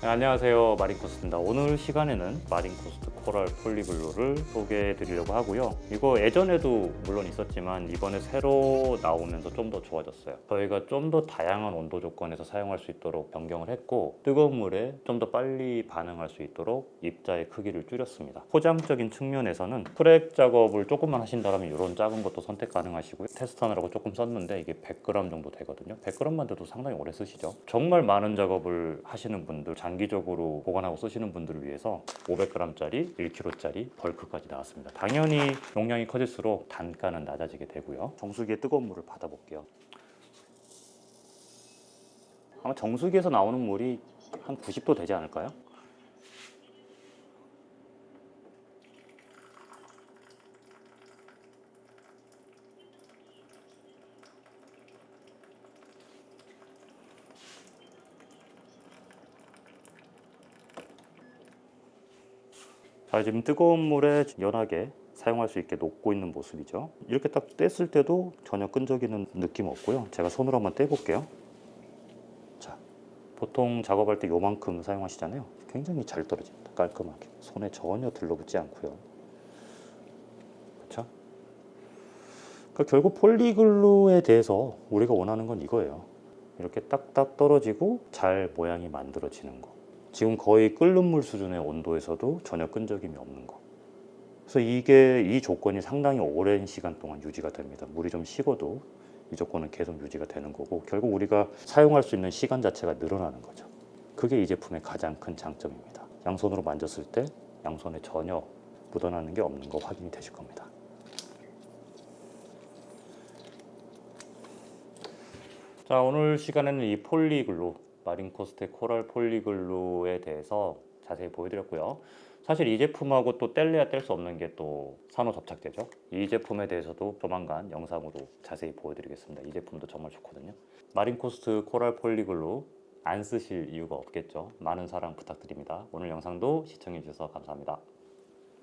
네, 안녕하세요. 마린코스트입니다. 오늘 시간에는 마린코스트 코랄 폴리글루를 소개해 드리려고 하고요. 이거 예전에도 물론 있었지만 이번에 새로 나오면서 좀 더 좋아졌어요. 저희가 좀 더 다양한 온도 조건에서 사용할 수 있도록 변경을 했고 뜨거운 물에 좀 더 빨리 반응할 수 있도록 입자의 크기를 줄였습니다. 포장적인 측면에서는 프렉 작업을 조금만 하신다면 이런 작은 것도 선택 가능하시고요. 테스트하느라고 조금 썼는데 이게 100g 정도 되거든요. 100g만 돼도 상당히 오래 쓰시죠. 정말 많은 작업을 하시는 분들 장기적으로 보관하고 쓰시는 분들을 위해서 500g짜리 1kg짜리 벌크까지 나왔습니다. 당연히 용량이 커질수록 단가는 낮아지게 되고요. 정수기에 뜨거운 물을 받아볼게요. 아마 정수기에서 나오는 물이 한 90도 되지 않을까요? 자, 지금 뜨거운 물에 연하게 사용할 수 있게 녹고 있는 모습이죠. 이렇게 딱 뗐을 때도 전혀 끈적이는 느낌 없고요. 제가 손으로 한번 떼볼게요. 자, 보통 작업할 때 요만큼 사용하시잖아요. 굉장히 잘 떨어집니다. 깔끔하게. 손에 전혀 들러붙지 않고요. 그렇죠? 그러니까 결국 폴리글루에 대해서 우리가 원하는 건 이거예요. 이렇게 딱딱 떨어지고 잘 모양이 만들어지는 거. 지금 거의 끓는 물 수준의 온도에서도 전혀 끈적임이 없는 거. 그래서 이게 이 조건이 상당히 오랜 시간 동안 유지가 됩니다. 물이 좀 식어도 이 조건은 계속 유지가 되는 거고 결국 우리가 사용할 수 있는 시간 자체가 늘어나는 거죠. 그게 이 제품의 가장 큰 장점입니다. 양손으로 만졌을 때 양손에 전혀 묻어나는 게 없는 거 확인이 되실 겁니다. 자 오늘 시간에는 이 폴리글루 마린코스테 코랄 폴리글루에 대해서 자세히 보여드렸고요. 사실 이 제품하고 또 뗄래야 뗄 수 없는 게 또 산호 접착제죠. 이 제품에 대해서도 조만간 영상으로 자세히 보여드리겠습니다. 이 제품도 정말 좋거든요. 마린코스트 코랄 폴리글루 안 쓰실 이유가 없겠죠. 많은 사랑 부탁드립니다. 오늘 영상도 시청해 주셔서 감사합니다.